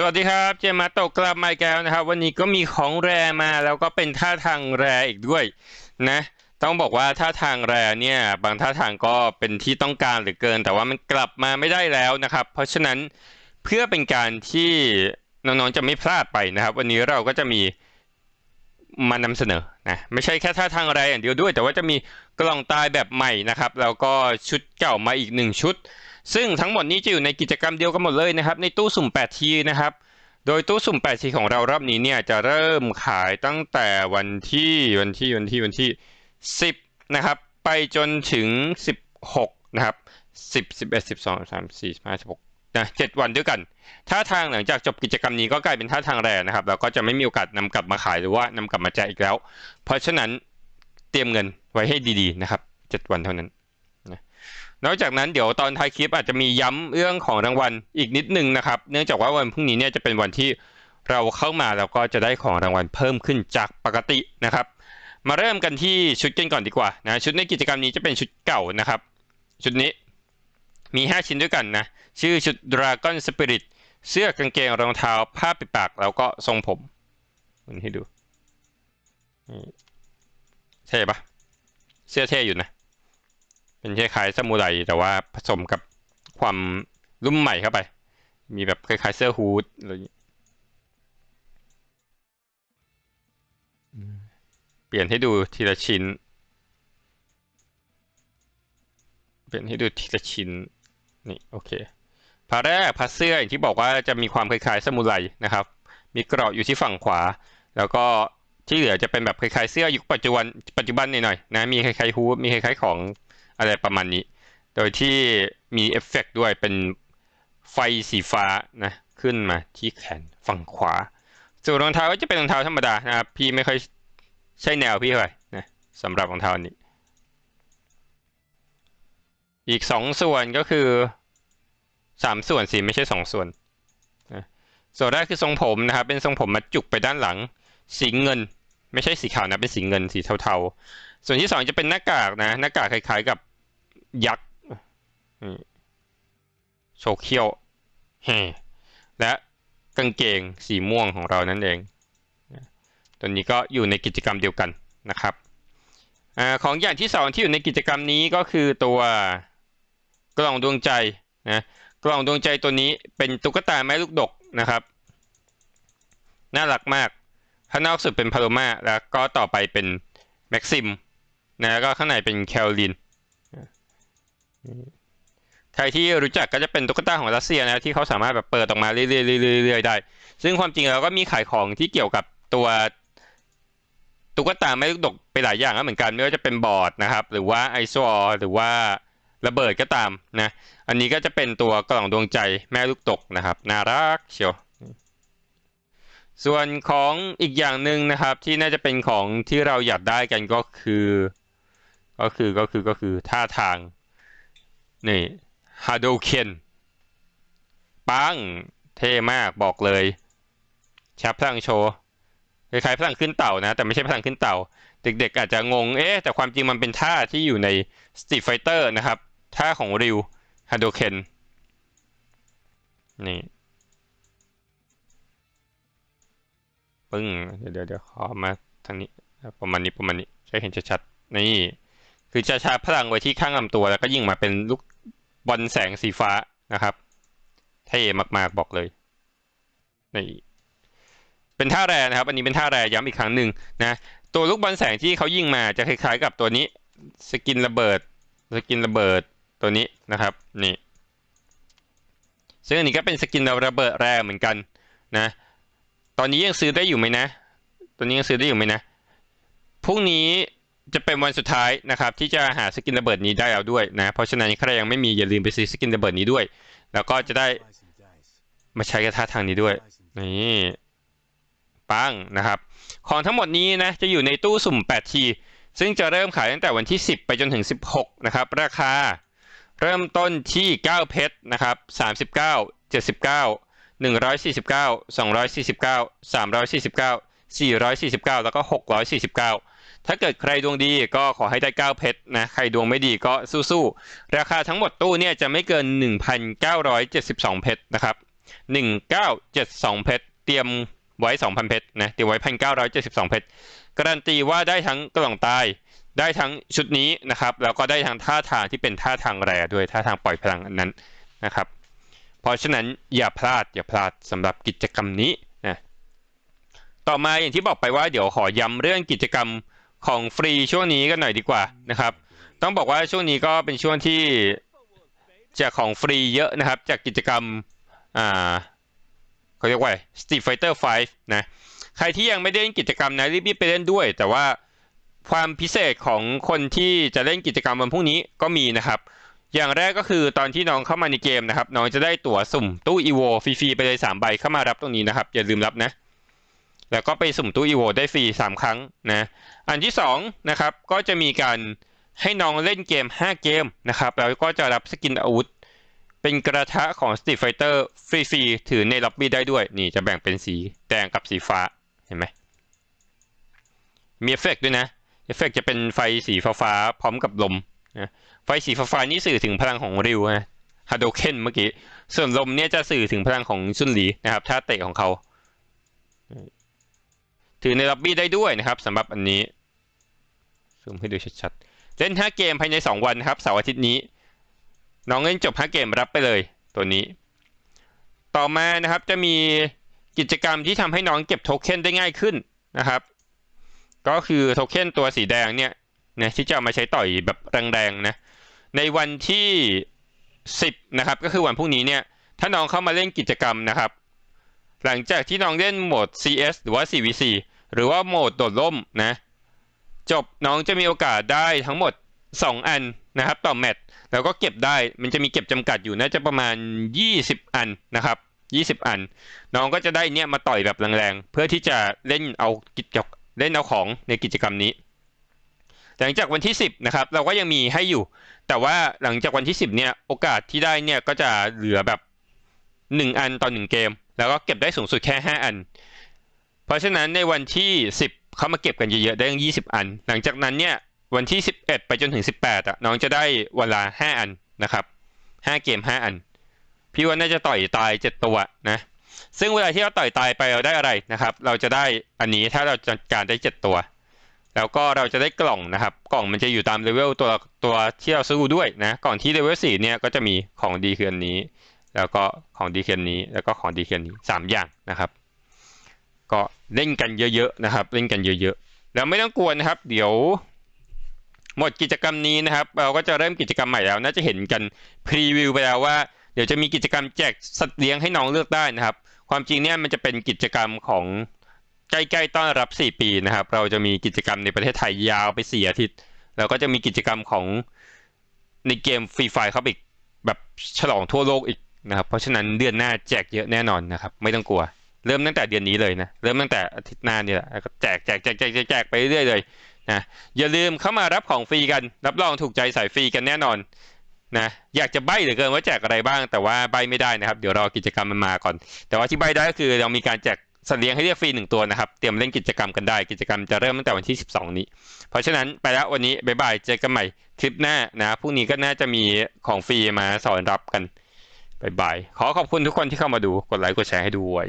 สวัสดีครับเจมาตะกลับมาอีกแล้วนะครับ วันนี้ก็มีของแรมาแล้วก็เป็นท่าทางแรอีกด้วยนะ ต้องบอกว่าท่าทางแรเนี่ยบางท่าทางก็เป็นที่ต้องการหลือเกิน แต่ว่ามันกลับมาไม่ได้แล้วนะครับ เพราะฉะนั้นเพื่อเป็นการที่น้องๆจะไม่พลาดไปนะครับ วันนี้เราก็จะมีมานำเสนอนะไม่ใช่แค่ท่าทางแรอย่างเดียวด้วย แต่ว่าจะมีกล่องตายแบบใหม่นะครับ แล้วก็ชุดเก่ามาอีกหนึ่งชุด ซึ่งทั้งหมดนี้จะอยู่ในกิจกรรมเดียวกันหมดเลยนะครับ ในตู้สุ่ม8ทีนะครับ โดยตู้สุ่ม8ทีของเรารอบนี้เนี่ยจะเริ่มขายตั้งแต่วันที่วันที่วันที่วันที่ 10 นะครับ ไปจนถึง 16 นะครับ 10 11 12 13 14 15 16นะ7วันด้วยกันท่าทางหลังจากจบกิจกรรมนี้ก็กลายเป็นท่าทางแรนะครับ แล้วก็จะไม่มีโอกาสนำกลับมาขายหรือว่านำกลับมาแจกอีกแล้ว เพราะฉะนั้นเตรียมเงินไว้ให้ดีๆนะครับ 7 วันเท่านั้น นอกจากนั้นเดี๋ยวตอนท้ายคลิปอาจจะมีย้ำเรื่องของรางวัลอีกนิดนึงนะครับ เนื่องจากว่าวันพรุ่งนี้เนี่ยจะเป็นวันที่เราเข้ามาแล้วก็จะได้ของรางวัลเพิ่มขึ้นจากปกตินะครับ มาเริ่มกันที่ชุดกันก่อนดีกว่านะชุดในกิจกรรมนี้จะเป็นชุดเก่านะครับ ชุดนี้มี 5 ชิ้นด้วยกันนะ ชื่อชุด Dragon Spirit เสื้อกางเกงรองเท้าผ้าปิดปากแล้วก็ทรงผมมันให้ดู เท่ปะเสื้อเท่อยู่นะ เป็นคล้ายๆซามูไรแต่ว่าผสมกับความรุ่มใหม่เข้าไป มีแบบคล้ายๆเสื้อฮูดอะไรอย่างนี้อืมเปลี่ยนให้ดูทีละชิ้น เปลี่ยนให้ดูทีละชิ้น นี่ โอเคพาแรกพาเสื้ออย่างที่บอกว่าจะมีความคล้ายๆซามูไรนะครับ มีเกราะอยู่ที่ฝั่งขวา แล้วก็ที่เหลือจะเป็นแบบคล้ายๆเสื้อยุคปัจจุบันปัจจุบันหน่อยๆนะ มีคล้ายๆฮูดมีคล้ายๆของ อะไรประมาณนี้ โดยที่มีเอฟเฟกต์ด้วยเป็นไฟสีฟ้านะขึ้นมาที่แขนฝั่งขวา ส่วนรองเท้าก็จะเป็นรองเท้าธรรมดานะครับพี่ไม่ค่อยใช่แนวพี่เท่าไหร่นะสำหรับรองเท้านนี้ อีกสองส่วนก็คือสามส่วนสิไม่ใช่สองส่วนนะส่วนแรกคือทรงผมนะครับเป็นทรงผมมาจุกไปด้านหลังสีเงิน ไม่ใช่สีขาวนะเป็นสีเงินสีเทาๆ ส่วนที่สองจะเป็นหน้ากากนะหน้ากากคล้ายๆกับ ยักษ์โชเขี้ยวเฮและกางเกงสีม่วงของเรานั่นเอง ตัวนี้ก็อยู่ในกิจกรรมเดียวกันนะครับอของอย่างที่สองที่อยู่ในกิจกรรมนี้ก็คือตัวกล่องดวงใจนะกล่องดวงใจตัวนี้เป็นตุ๊กตาแม่ลูกดกนะครับ น่ารักมากข้างนอกสุดเป็นพาโลมาแล้วก็ต่อไปเป็นแม็กซิมนะแล้วก็ข้างในเป็นแคลริน ใครที่รู้จักก็จะเป็นตุ๊กตาของรัสเซียนะที่เขาสามารถแบบเปิดออกมาเรื่อยๆๆๆได้ ซึ่งความจริงเราก็มีขายของที่เกี่ยวกับตัวตุ๊กตาไม่ลูกดกไปหลายอย่างก็เหมือนกันไม่ว่าจะเป็นบอร์ดนะครับ หรือว่าไอโซอหรือว่าระเบิดก็ตามนะ อันนี้ก็จะเป็นตัวกล่องดวงใจแม่ลูกตกนะครับ น่ารักเชียว ส่วนของอีกอย่างหนึ่งนะครับ ที่น่าจะเป็นของที่เราอยากได้กันก็คือ ก็คือก็คือก็คือท่าทาง นี่ฮาโดเคนปัง เท่มากบอกเลยชับพลังโชว์คล้ายๆพลังขึ้นเต่านะ แต่ไม่ใช่พลังขึ้นเต่า เด็กๆอาจจะงง เอ๊ะ แต่ความจริงมันเป็นท่าที่อยู่ใน Street Fighter นะครับ ท่าของริวฮาโดเคนนี่ปึ้ง เดี๋ยวเดี๋ยวขอมาทางนี้ ประมาณนี้ประมาณนี้จะเห็นชัดๆนี่ คือจะชาร์จพลังไว้ที่ข้างลำตัว แล้วก็ยิงมาเป็นลูกบอลแสงสีฟ้านะครับเท่มากๆบอกเลยนี่เป็นท่าแรนะครับ อันนี้เป็นท่าแรย้ำอีกครั้งหนึ่งนะตัวลูกบอลแสงที่เขายิงมาจะคล้ายๆ กับตัวนี้สกินระเบิดสกินระเบิดตัวนี้นะครับนี่ซึ่งอันนี้ก็เป็นสกินระเบิดแรเหมือนกันนะ ตอนนี้ยังซื้อได้อยู่ไหมนะ ตอนนี้ยังซื้อได้อยู่ไหมนะพรุ่งนี้ จะเป็นวันสุดท้ายนะครับที่จะหาสกินระเบิดนี้ได้แล้วด้วยนะ เพราะฉะนั้นใครยังไม่มีอย่าลืมไปซื้อสกินระเบิดนี้ด้วย แล้วก็จะได้มาใช้กระทะทางนี้ด้วย นี่ปังนะครับ ของทั้งหมดนี้นะจะอยู่ในตู้สุ่ม8ทีซึ่งจะเริ่มขายตั้งแต่วันที่ 10 ไปจนถึง 16 นะครับ ราคาเริ่มต้นที่ 9 เพชรนะครับ 39 79 149 249 349 449 แล้วก็ 649 ถ้าเกิดใครดวงดีก็ขอให้ได้9เพชรนะ ใครดวงไม่ดีก็สู้ๆ ราคาทั้งหมดตู้เนี่ยจะไม่เกิน 1,972 เพชรนะครับหนึ่งเก้าเจ็ดสองเพชร เตรียมไว้สองพันเพชรนะ เตรียมไว้พันเก้าร้อยเจ็ดสิบสองเพชร การันตีว่าได้ทั้งกล่องตาย ได้ทั้งชุดนี้นะครับ แล้วก็ได้ทั้งท่าทางที่เป็นท่าทางแรด้วย ท่าทางปล่อยพลังอันนั้นนะครับ เพราะฉะนั้นอย่าพลาดอย่าพลาดสำหรับกิจกรรมนี้นะ ต่อมาอย่างที่บอกไปว่าเดี๋ยวขอย้ำเรื่องกิจกรรม ของฟรีช่วงนี้กันหน่อยดีกว่านะครับ ต้องบอกว่าช่วงนี้ก็เป็นช่วงที่แจกของฟรีเยอะนะครับ จากกิจกรรมอ่าเขาเรียกว่า Street Fighter 5 นะ ใครที่ยังไม่ได้เล่นกิจกรรมนะรีบๆไปเล่นด้วย แต่ว่าความพิเศษของคนที่จะเล่นกิจกรรมวันพรุ่งนี้ก็มีนะครับ อย่างแรกก็คือตอนที่น้องเข้ามาในเกมนะครับ น้องจะได้ตั๋วสุ่มตู้อีโวฟรีๆไปเลย3ใบเข้ามารับตรงนี้นะครับ อย่าลืมรับนะ แล้วก็ไปสุ่มตู้อีโวได้ฟรี3 ครั้งนะ อันที่2นะครับก็จะมีการให้น้องเล่นเกม 5 เกมนะครับ แล้วก็จะรับสกินอาวุธ เป็นกระทะของ Street Fighter ฟรีๆ ถือในล็อบบี้ได้ด้วย นี่จะแบ่งเป็นสีแดงกับสีฟ้า เห็นไหม มีเอฟเฟกต์ด้วยนะ เอฟเฟกต์จะเป็นไฟสีฟ้าพร้อมกับลมนะไฟสีฟ้าๆนี่สื่อถึงพลังของริวนะฮาโดเคนเมื่อกี้ ส่วนลมเนี่ยจะสื่อถึงพลังของซุนหลีนะครับท่าเตะของเขา ถือในล็อบบี้ได้ด้วยนะครับสำหรับอันนี้ซูมให้ดูชัดๆ เล่น 5 เกมภายใน 2 วันนะครับเสาร์อาทิตย์นี้ น้องเล่นจบ 5 เกมรับไปเลยตัวนี้ ต่อมานะครับจะมีกิจกรรมที่ทำให้น้องเก็บโทเค็นได้ง่ายขึ้นนะครับ ก็คือโทเค็นตัวสีแดงเนี่ยนะที่จะเอามาใช้ต่อยแบบแรงๆนะในวันที่ 10นะครับก็คือวันพรุ่งนี้เนี่ยถ้าน้องเข้ามาเล่นกิจกรรมนะครับ หลังจากที่น้องเล่นโหมด CS หรือว่า 4v4 หรือว่าโหมดโดดร่มนะ จบน้องจะมีโอกาสได้ทั้งหมด 2 อันนะครับต่อแมตช์แล้วก็เก็บได้มันจะมีเก็บจำกัดอยู่น่าจะประมาณ 20 อันนะครับ 20 อัน น้องก็จะได้เนี่ยมาต่อยแบบแรงๆ เพื่อที่จะเล่นเอากิจเล่นเอาของในกิจกรรมนี้ หลังจากวันที่ 10นะครับเราก็ยังมีให้อยู่ แต่ว่าหลังจากวันที่ 10เนี่ยโอกาสที่ได้เนี่ยก็จะเหลือแบบ 1 อันต่อ 1 เกม แล้วก็เก็บได้สูงสุดแค่ 5 อัน เพราะฉะนั้นในวันที่ 10 เขามาเก็บกันเยอะๆได้ตั้ง20 อัน หลังจากนั้นเนี่ยวันที่ 11 ไปจนถึง 18อะน้องจะได้เวลา 5 อันนะครับ 5 เกม 5 อัน พี่ว่าน่าจะต่อยตาย 7 ตัวนะซึ่งเวลาที่เราต่อยตายไปเราได้อะไรนะครับ เราจะได้อันนี้ถ้าเราจัดการได้ 7 ตัว แล้วก็เราจะได้กล่องนะครับ กล่องมันจะอยู่ตามเลเวลตัวตัวที่เราซื้อด้วยนะก่อนที่เลเวล4เนี่ยก็จะมีของดีเคือนนี้ แล้วก็ของดีเคือนนี้แล้วก็ของดีเคือนนี้สามอย่างนะครับ ก็เล่นกันเยอะๆนะครับ เล่นกันเยอะๆ แล้วไม่ต้องกลัวนะครับ เดี๋ยว หมดกิจกรรมนี้นะครับ เราก็จะเริ่มกิจกรรมใหม่แล้ว น่าจะเห็นกันพรีวิวไปแล้วว่าเดี๋ยวจะมีกิจกรรมแจกสัตว์เลี้ยงให้น้องเลือกได้นะครับ ความจริงเนี่ยมันจะเป็นกิจกรรมของใกล้ๆต้อนรับ 4 ปีนะครับ เราจะมีกิจกรรมในประเทศไทยยาวไป 4 อาทิตย์ แล้วก็จะมีกิจกรรมของในเกมฟรีไฟเข้าอีกแบบฉลองทั่วโลกอีกนะครับ เพราะฉะนั้นเดือนหน้าแจกเยอะแน่นอนนะครับ ไม่ต้องกลัว เริ่มตั้งแต่เดือนนี้เลยนะ เริ่มตั้งแต่อาทิตย์หน้านี่แหละแล้วก็แจกแจกแจกแจกแจกแจกไปเรื่อยเลยนะอย่าลืมเข้ามารับของฟรีกัน รับรองถูกใจสายฟรีกันแน่นอนนะอยากจะใบ้เหลือเกินว่าแจกอะไรบ้าง แต่ว่าใบไม่ได้นะครับ เดี๋ยวรอกิจกรรมมันมาก่อน แต่ว่าที่ใบได้ก็คือเรามีการแจกสัตว์เลี้ยงให้เรียกฟรีหนึ่งตัวนะครับ เตรียมเล่นกิจกรรมกันได้ กิจกรรมจะเริ่มตั้งแต่วันที่ 12 นี้ เพราะฉะนั้นไปแล้ววันนี้บ๊ายบายเจอกันใหม่คลิปหน้านะพรุ่งนี้ก็น่าจะมีของฟรีมาสอนรับกันบ๊ายบายขอขอบคุณทุกคนที่เข้ามาดูกดไลค์กดแชร์ให้ด้วย